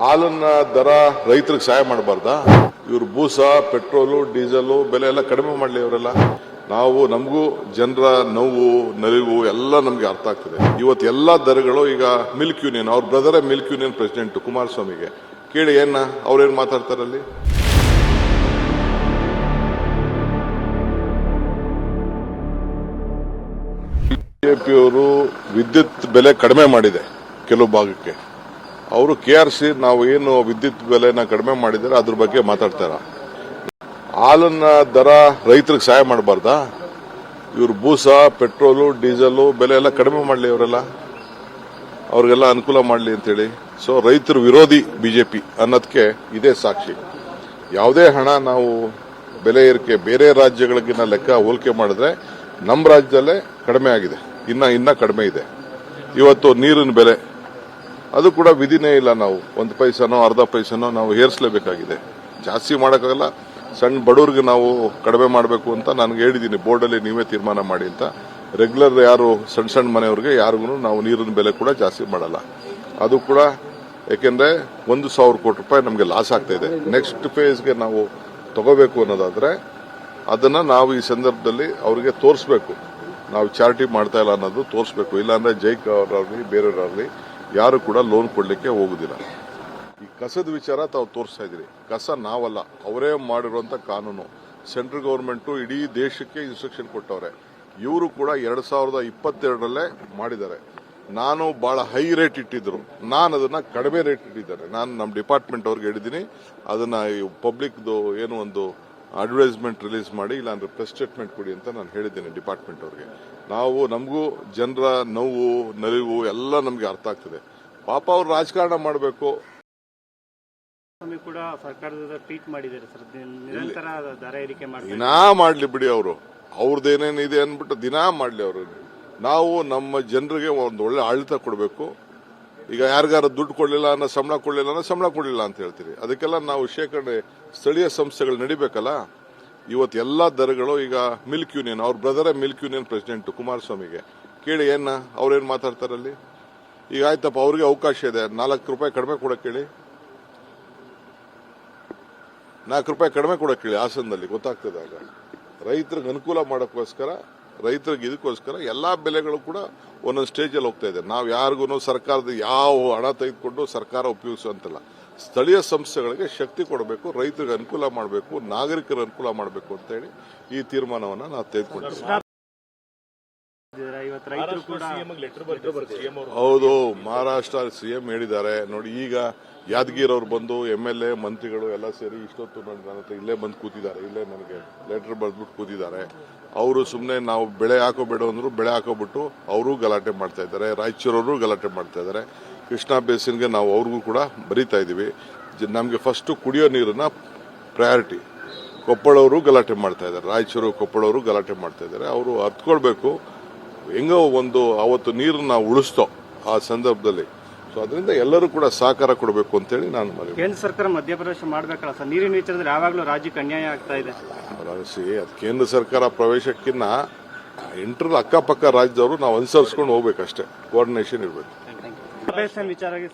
ಹಾಲನ್ನ ದರ ರೈತರಿಗೆ ಸಹಾಯ ಮಾಡಬಾರ್ದಾ? ಇವ್ರು ಬೂಸ ಪೆಟ್ರೋಲು, ಡೀಸೆಲು ಬೆಲೆ ಎಲ್ಲ ಕಡಿಮೆ ಮಾಡಲಿ ಅವರೆಲ್ಲ. ನಾವು, ನಮಗೂ ಜನರ ನೋವು, ನಲಿವು ಎಲ್ಲ ನಮಗೆ ಅರ್ಥ ಆಗ್ತದೆ. ಇವತ್ತು ಎಲ್ಲ ದರಗಳು ಈಗ ಮಿಲ್ಕ್ ಯೂನಿಯನ್, ಅವ್ರ ಬ್ರದರೇ ಮಿಲ್ಕ್ ಯೂನಿಯನ್ ಪ್ರೆಸಿಡೆಂಟ್ ಕುಮಾರಸ್ವಾಮಿಗೆ. ಕೇಳಿ ಏನ, ಅವ್ರೇನು ಮಾತಾಡ್ತಾರಲ್ಲಿ ಬಿಜೆಪಿಯವರು ವಿದ್ಯುತ್ ಬೆಲೆ ಕಡಿಮೆ ಮಾಡಿದೆ, ಕೆಲವು ಭಾಗಕ್ಕೆ. ಅವರು ಕೆ ಆರ್ ಸಿ ನಾವು ಏನು ವಿದ್ಯುತ್ ಬೆಲೆನ ಕಡಿಮೆ ಮಾಡಿದರೆ ಅದ್ರ ಬಗ್ಗೆ ಮಾತಾಡ್ತಾರ? ಹಾಲನ್ನ ದರ ರೈತರಿಗೆ ಸಹಾಯ ಮಾಡಬಾರ್ದಾ? ಇವರು ಬೂಸ ಪೆಟ್ರೋಲು ಡೀಸೆಲು ಬೆಲೆ ಎಲ್ಲ ಕಡಿಮೆ ಮಾಡಲಿ ಅವರೆಲ್ಲ? ಅವ್ರಿಗೆಲ್ಲ ಅನುಕೂಲ ಮಾಡಲಿ ಅಂತೇಳಿ. ಸೊ ರೈತರು ವಿರೋಧಿ ಬಿಜೆಪಿ ಅನ್ನೋದಕ್ಕೆ ಇದೇ ಸಾಕ್ಷಿ. ಯಾವುದೇ ಹಣ ನಾವು ಬೆಲೆ ಏರಿಕೆ ಬೇರೆ ರಾಜ್ಯಗಳಿಗಿನ್ನ ಲೆಕ್ಕ ಹೋಲಿಕೆ ಮಾಡಿದ್ರೆ ನಮ್ಮ ರಾಜ್ಯದಲ್ಲೇ ಕಡಿಮೆ ಆಗಿದೆ. ಇನ್ನ ಇನ್ನ ಕಡಿಮೆ ಇದೆ. ಇವತ್ತು ನೀರಿನ ಬೆಲೆ ಅದು ಕೂಡ ವಿಧಿನೇ ಇಲ್ಲ ನಾವು. ಒಂದು ಪೈಸನೋ, ಅರ್ಧ ಪೈಸನೋ ನಾವು ಏರಿಸಲೇಬೇಕಾಗಿದೆ ಜಾಸ್ತಿ ಮಾಡೋಕ್ಕಾಗಲ್ಲ. ಸಣ್ಣ ಬಡವ್ರಿಗೆ ನಾವು ಕಡಿಮೆ ಮಾಡಬೇಕು ಅಂತ ನನಗೆ ಹೇಳಿದ್ದೀನಿ. ಬೋರ್ಡಲ್ಲಿ ನೀವೇ ತೀರ್ಮಾನ ಮಾಡಿ ಅಂತ. ರೆಗ್ಯುಲರ್ ಯಾರು ಸಣ್ಣ ಸಣ್ಣ ಮನೆಯವ್ರಿಗೆ ಯಾರಿಗೂ ನಾವು ನೀರಿನ ಬೆಲೆ ಕೂಡ ಜಾಸ್ತಿ ಮಾಡಲ್ಲ. ಅದು ಕೂಡ ಯಾಕೆಂದ್ರೆ ಒಂದು ಸಾವಿರ ಕೋಟಿ ರೂಪಾಯಿ ನಮಗೆ ಲಾಸ್ ಆಗ್ತಾ ಇದೆ. ನೆಕ್ಸ್ಟ್ ಫೇಸ್ಗೆ ನಾವು ತಗೋಬೇಕು ಅನ್ನೋದಾದ್ರೆ ಅದನ್ನ ನಾವು ಈ ಸಂದರ್ಭದಲ್ಲಿ ಅವರಿಗೆ ತೋರಿಸ್ಬೇಕು. ನಾವು ಚಾರಿಟಿ ಮಾಡ್ತಾ ಇಲ್ಲ ಅನ್ನೋದು ತೋರಿಸ್ಬೇಕು. ಇಲ್ಲಾಂದರೆ ಜೈಕ್ ಅವರಾಗ್ಲಿ, ಬೇರೆಯವರಾಗ್ಲಿ ಯಾರು ಕೂಡ ಲೋನ್ ಕೊಡಲಿಕ್ಕೆ ಹೋಗುದಿಲ್ಲ. ಈ ಕಸದ ವಿಚಾರ ತಾವು ತೋರಿಸ್ತಾ ಇದ್ದೀರಿ. ಕಸ ನಾವಲ್ಲ, ಅವರೇ ಮಾಡಿರುವಂತ ಕಾನೂನು. ಸೆಂಟ್ರಲ್ ಗವರ್ಮೆಂಟ್ ಇಡೀ ದೇಶಕ್ಕೆ ಇನ್ಸ್ಟ್ರಕ್ಷನ್ ಕೊಟ್ಟವ್ರೆ. ಇವರು ಕೂಡ ಎರಡ್ ಸಾವಿರದ ಇಪ್ಪತ್ತೆರಡರಲ್ಲೇ ಮಾಡಿದ್ದಾರೆ. ನಾನು ಬಹಳ ಹೈ ರೇಟ್ ಇಟ್ಟಿದ್ರು. ನಾನು ಅದನ್ನ ಕಡಿಮೆ ರೇಟ್ ಇಟ್ಟಿದ್ದಾರೆ ನಾನು ನಮ್ಮ ಡಿಪಾರ್ಟ್ಮೆಂಟ್ ಅವ್ರಿಗೆ ಹೇಳಿದ್ದೀನಿ. ಅದನ್ನ ಪಬ್ಲಿಕ್ದು ಏನು ಒಂದು ಅಡ್ವರ್ಟೈಸ್ಮೆಂಟ್ ರಿಲೀಸ್ ಮಾಡಿ ಇಲ್ಲಾಂದ್ರೆ ಪ್ರೆಸ್ ಸ್ಟೇಟ್ಮೆಂಟ್ ಕೊಡಿ ಅಂತ ನಾನು ಹೇಳಿದ್ದೇನೆ ಡಿಪಾರ್ಟ್ಮೆಂಟ್ ಅವರಿಗೆ. ನಾವು ನಮಗೂ ಜನರ ನೋವು ನಲಿವು ಎಲ್ಲ ನಮಗೆ ಅರ್ಥ ಆಗ್ತದೆ. ಪಾಪ ಅವರು ರಾಜಕಾರಣ ಮಾಡಬೇಕು. ಸ್ವಾಮಿ ಕೂಡ ಸರ್ಕಾರದ ಟ್ವೀಟ್ ಮಾಡಿದ್ದಾರೆ ಸರ್. ನಿರಂತರ ದರ ಏರಿಕೆ ಮಾಡ್ತಾರೆ ದಿನಾ ಮಾಡ್ಲಿ ಬಿಡಿ ಅವರು. ಅವ್ರದ್ದೇನೇನಿದೆ ಅಂದ್ಬಿಟ್ಟು ದಿನಾ ಮಾಡ್ಲಿ ಅವರು. ನಾವು ನಮ್ಮ ಜನರಿಗೆ ಒಂದು ಒಳ್ಳೆ ಆಡಳಿತ ಕೊಡಬೇಕು. ಈಗ ಯಾರಿಗಾರು ದುಡ್ಡು ಕೊಡಲಿಲ್ಲ ಅನ್ನೋ ಸಂಬಳ ಕೊಡಲಿಲ್ಲ ಅನ್ನೋ ಸಂಬಳ ಕೊಡಲಿಲ್ಲ ಅಂತ ಹೇಳ್ತೀರಿ. ಅದಕ್ಕೆಲ್ಲ ನಾವು ಶೇಖರಣೆ ಸ್ಥಳೀಯ ಸಂಸ್ಥೆಗಳು ನಡಿಬೇಕಲ್ಲ? ಇವತ್ತು ಎಲ್ಲ ದರಗಳು ಈಗ ಮಿಲ್ಕ್ ಯೂನಿಯನ್, ಅವ್ರ ಬ್ರದರೇ ಮಿಲ್ಕ್ ಯೂನಿಯನ್ ಪ್ರೆಸಿಡೆಂಟ್ ಕುಮಾರಸ್ವಾಮಿಗೆ. ಕೇಳಿ ಏನ, ಅವ್ರೇನು ಮಾತಾಡ್ತಾರಲ್ಲಿ ಈಗ ಆಯ್ತಪ್ಪ, ಅವ್ರಿಗೆ ಅವಕಾಶ ಇದೆ. ನಾಲ್ಕು ರೂಪಾಯಿ ಕಡಿಮೆ ಕೊಡಕ್ಕೆ ಕೇಳಿ. ನಾಲ್ಕು ರೂಪಾಯಿ ಕಡಿಮೆ ಕೊಡಕ್ಕೆ ಕೇಳಿ ಹಾಸನದಲ್ಲಿ, ಗೊತ್ತಾಗ್ತದೆ ಆಗ. ರೈತರಿಗೆ ಅನುಕೂಲ ಮಾಡೋಕ್ಕೋಸ್ಕರ ರೈತರಿಗೆ ಇದಕ್ಕೋಸ್ಕರ ಎಲ್ಲಾ ಬೆಲೆಗಳು ಕೂಡ ಒಂದೊಂದು ಸ್ಟೇಜಲ್ಲಿ ಹೋಗ್ತಾ ಇದೆ. ನಾವು ಯಾರಿಗೂ ಸರ್ಕಾರದ ಯಾವ ಹಣ ತೆಗೆದುಕೊಂಡು ಸರ್ಕಾರ ಉಪಯೋಗಿಸುವಂತಿಲ್ಲ. ಸ್ಥಳೀಯ ಸಂಸ್ಥೆಗಳಿಗೆ ಶಕ್ತಿ ಕೊಡಬೇಕು, ರೈತರಿಗೆ ಅನುಕೂಲ ಮಾಡಬೇಕು ನಾಗರಿಕರ ಅನುಕೂಲ ಮಾಡಬೇಕು ಅಂತ ಹೇಳಿ ಈ ತೀರ್ಮಾನವನ್ನು ನಾವು ತೆಗೆದುಕೊಂಡಿದ್ದೀವಿ. ಇವತ್ತು ರೈತರು ಕೂಡ ಹೌದು ಮಹಾರಾಷ್ಟ್ರ ಸಿಎಂ ಹೇಳಿದ್ದಾರೆ. ನೋಡಿ ಈಗ ಯಾದಗಿರ್ ಅವ್ರು ಬಂದು ಎಂ ಎಲ್ ಎ ಮಂತ್ರಿಗಳು ಎಲ್ಲ ಸೇರಿ ಇಷ್ಟೊತ್ತು ನೋಡಿ ನನ್ನ ಹತ್ರ ಇಲ್ಲೇ ಬಂದು ಕೂತಿದ್ದಾರೆ. ಇಲ್ಲೇ ನನಗೆ ಲೆಟರ್ ಬರೆದ್ಬಿಟ್ಟು ಕೂತಿದ್ದಾರೆ. ಅವರು ಸುಮ್ಮನೆ ನಾವು ಬೆಳೆ ಹಾಕೋಬೇಡ ಅಂದ್ರು ಬೆಳೆ ಹಾಕೋಬಿಟ್ಟು ಅವರು ಗಲಾಟೆ ಮಾಡ್ತಾ ಇದ್ದಾರೆ. ರಾಯಚೂರವರು ಗಲಾಟೆ ಮಾಡ್ತಾ ಇದ್ದಾರೆ. ಕೃಷ್ಣಾ ಬೇಸಿನ್ಗೆ ನಾವು ಅವ್ರಿಗೂ ಕೂಡ ಬರೀತಾ ಇದ್ದೀವಿ ನಮಗೆ ಫಸ್ಟ್ ಕುಡಿಯೋ ನೀರನ್ನ ಪ್ರಯಾರಿಟಿ ಕೊಪ್ಪಳವರು ಗಲಾಟೆ ಮಾಡ್ತಾ ಇದ್ದಾರೆ. ರಾಯಚೂರು ಕೊಪ್ಪಳವರು ಗಲಾಟೆ ಮಾಡ್ತಾ ಇದ್ದಾರೆ. ಅವರು ಅರ್ಥಕೊಳ್ಬೇಕು ಹೆಂಗೋ ಒಂದು ಅವತ್ತು ನೀರನ್ನ ನಾವು ಉಳಿಸ್ತೋ ಆ ಸಂದರ್ಭದಲ್ಲಿ. ಸೊ ಅದರಿಂದ ಎಲ್ಲರೂ ಕೂಡ ಸಹಕಾರ ಕೊಡಬೇಕು ಅಂತೇಳಿ ನಾನು ಮನವಿ ಕೇಂದ್ರ ಸರ್ಕಾರ ಮಧ್ಯಪ್ರವೇಶ ಮಾಡ್ಬೇಕಲ್ಲ ಸರ್? ನೀರಿನ ವಿಚಾರದಲ್ಲಿ ಯಾವಾಗಲೂ ರಾಜ್ಯಕ್ಕೆ ಅನ್ಯಾಯ ಆಗ್ತಾ ಇದೆ. ಸಿ ಅದು ಕೇಂದ್ರ ಸರ್ಕಾರ ಪ್ರವೇಶಕ್ಕಿನ್ನ ಎಂಟ್ರಲ್ಲಿ ಅಕ್ಕಪಕ್ಕ ರಾಜ್ಯದವರು ನಾವು ಅನುಸರಿಸ್ಕೊಂಡು ಹೋಗ್ಬೇಕಷ್ಟೇ. ಕೋಆರ್ಡಿನೇಷನ್ ಇರಬೇಕು. ವಿಚಾರವಾಗಿ